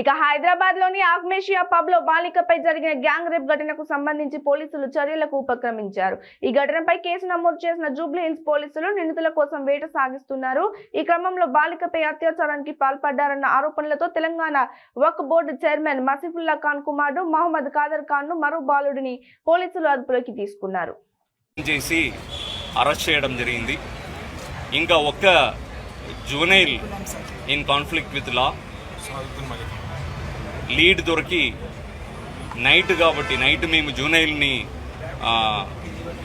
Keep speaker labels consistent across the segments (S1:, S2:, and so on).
S1: ఇక హైదరాబాద్లోని ఆగ్నేషియా పబ్లో బాలికపై జరిగిన గ్యాంగ్ రేప్ ఘటనకు సంబంధించి పోలీసులు చర్యలకు ఉపక్రమించారు. ఈ ఘటనపై కేసు నమోదు చేసిన జూబ్లీ హిల్స్ పోలీసులు నిందితుల కోసం వేట సాగిస్తున్నారు. ఈ క్రమంలో బాలికపై అత్యాచారానికి పాల్పడ్డారన్న ఆరోపణలతో తెలంగాణ వక్ బోర్డు చైర్మన్ మసిఫుల్లా ఖాన్ కుమారుడు మహమ్మద్ ఖాదర్ ఖాన్ను మరో బాలుడిని పోలీసులు అదుపులోకి తీసుకున్నారు.
S2: చేసి అరెస్ట్ చేయడం జరిగింది. ఇంకా ఒక్క juvenile in conflict with law. Lead దొరికి నైట్ కాబట్టి నైట్ మేము జూనైల్ని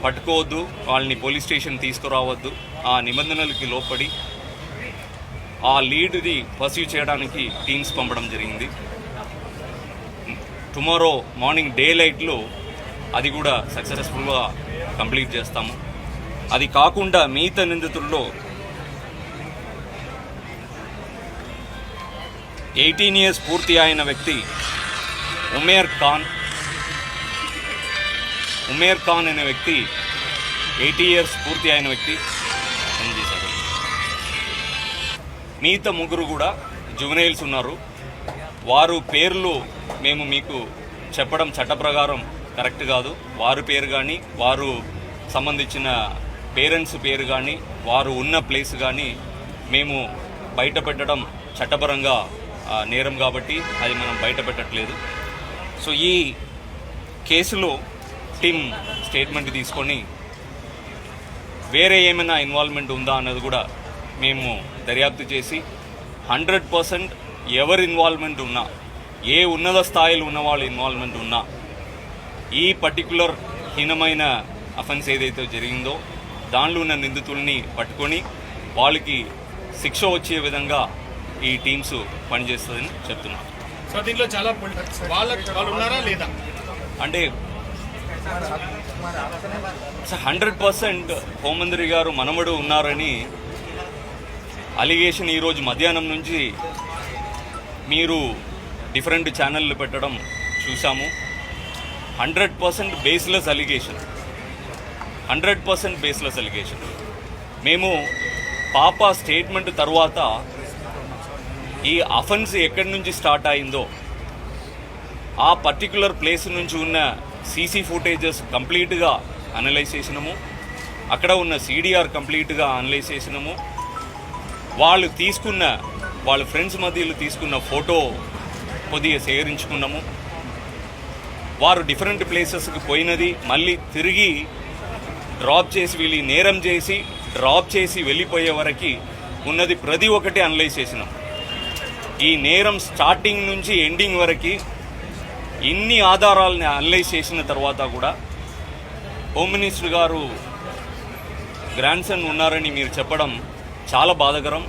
S2: పట్టుకోవద్దు వాళ్ళని పోలీస్ స్టేషన్ తీసుకురావద్దు. ఆ నిబంధనలకి లోపడి ఆ లీడ్ది పర్సీవ్ చేయడానికి టీమ్స్ పంపడం జరిగింది. టుమారో మార్నింగ్ డే లైట్లో అది కూడా సక్సెస్ఫుల్గా కంప్లీట్ చేస్తాము. అది కాకుండా మిగతా నిందితుల్లో ఎయిటీన్ ఇయర్స్ పూర్తి అయిన వ్యక్తి ఉమేర్ ఖాన్. ఉమేర్ ఖాన్ అనే వ్యక్తి ఎయిటీ ఇయర్స్ పూర్తి అయిన వ్యక్తి పనిచేశారు మిగతా ముగ్గురు కూడా జువెనైల్స్ ఉన్నారు. వారు పేర్లు మేము మీకు చెప్పడం చట్ట ప్రకారం కరెక్ట్ కాదు. వారి పేరు కానీ వారు సంబంధించిన పేరెంట్స్ పేరు కానీ వారు ఉన్న ప్లేస్ కానీ మేము బయట పెట్టడం చట్టపరంగా నేరం కాబట్టి అది మనం బయట పెట్టట్లేదు. సో ఈ కేసులో టీమ్ స్టేట్మెంట్ తీసుకొని వేరే ఏమైనా ఇన్వాల్వ్మెంట్ ఉందా అన్నది కూడా మేము దర్యాప్తు చేసి హండ్రెడ్ పర్సెంట్ ఎవరి ఇన్వాల్వ్మెంట్ ఉన్నా ఏ ఉన్నత స్థాయిలో ఉన్న వాళ్ళ ఇన్వాల్వ్మెంట్ ఉన్నా ఈ పర్టికులర్ హీనమైన అఫెన్స్ ఏదైతే జరిగిందో దానిలో ఉన్న నిందితుల్ని పట్టుకొని వాళ్ళకి శిక్ష వచ్చే విధంగా ఈ టీమ్స్ పనిచేస్తుందని చెప్తున్నాను
S3: సో దీంట్లో చాలా వాళ్ళు ఉన్నారా లేదా?
S2: అంటే హండ్రెడ్ పర్సెంట్ హోంమంత్రి గారు మనమడు ఉన్నారని అలిగేషన్ ఈరోజు మధ్యాహ్నం నుంచి మీరు డిఫరెంట్ ఛానళ్ళు పెట్టడం చూసాము hundred percent baseless allegation. Hundred percent baseless allegation. మేము పాప స్టేట్మెంట్ తర్వాత ఈ అఫెన్స్ ఎక్కడి నుంచి స్టార్ట్ అయిందో ఆ పర్టికులర్ ప్లేస్ నుంచి ఉన్న సీసీ ఫుటేజెస్ కంప్లీట్గా అనలైజ్ చేసినాము. అక్కడ ఉన్న సీడీఆర్ కంప్లీట్గా అనలైజ్ చేసినాము. వాళ్ళు తీసుకున్న వాళ్ళ ఫ్రెండ్స్ మధ్యలో తీసుకున్న ఫోటో కొద్దిగా సేకరించుకున్నాము. వారు డిఫరెంట్ ప్లేసెస్కి పోయినది మళ్ళీ తిరిగి డ్రాప్ చేసి వీళ్ళు నేరం చేసి డ్రాప్ చేసి వెళ్ళిపోయే వరకు ఉన్నది ప్రతి ఒక్కటి అనలైజ్ చేసినాం. ఈ నేరం స్టార్టింగ్ నుంచి ఎండింగ్ వరకు ఇన్ని ఆధారాలని అనలైజ్ చేసిన తర్వాత కూడా హోమ్ మినిస్టర్ గారు గ్రాండ్సన్ ఉన్నారని మీరు చెప్పడం చాలా బాధకరం.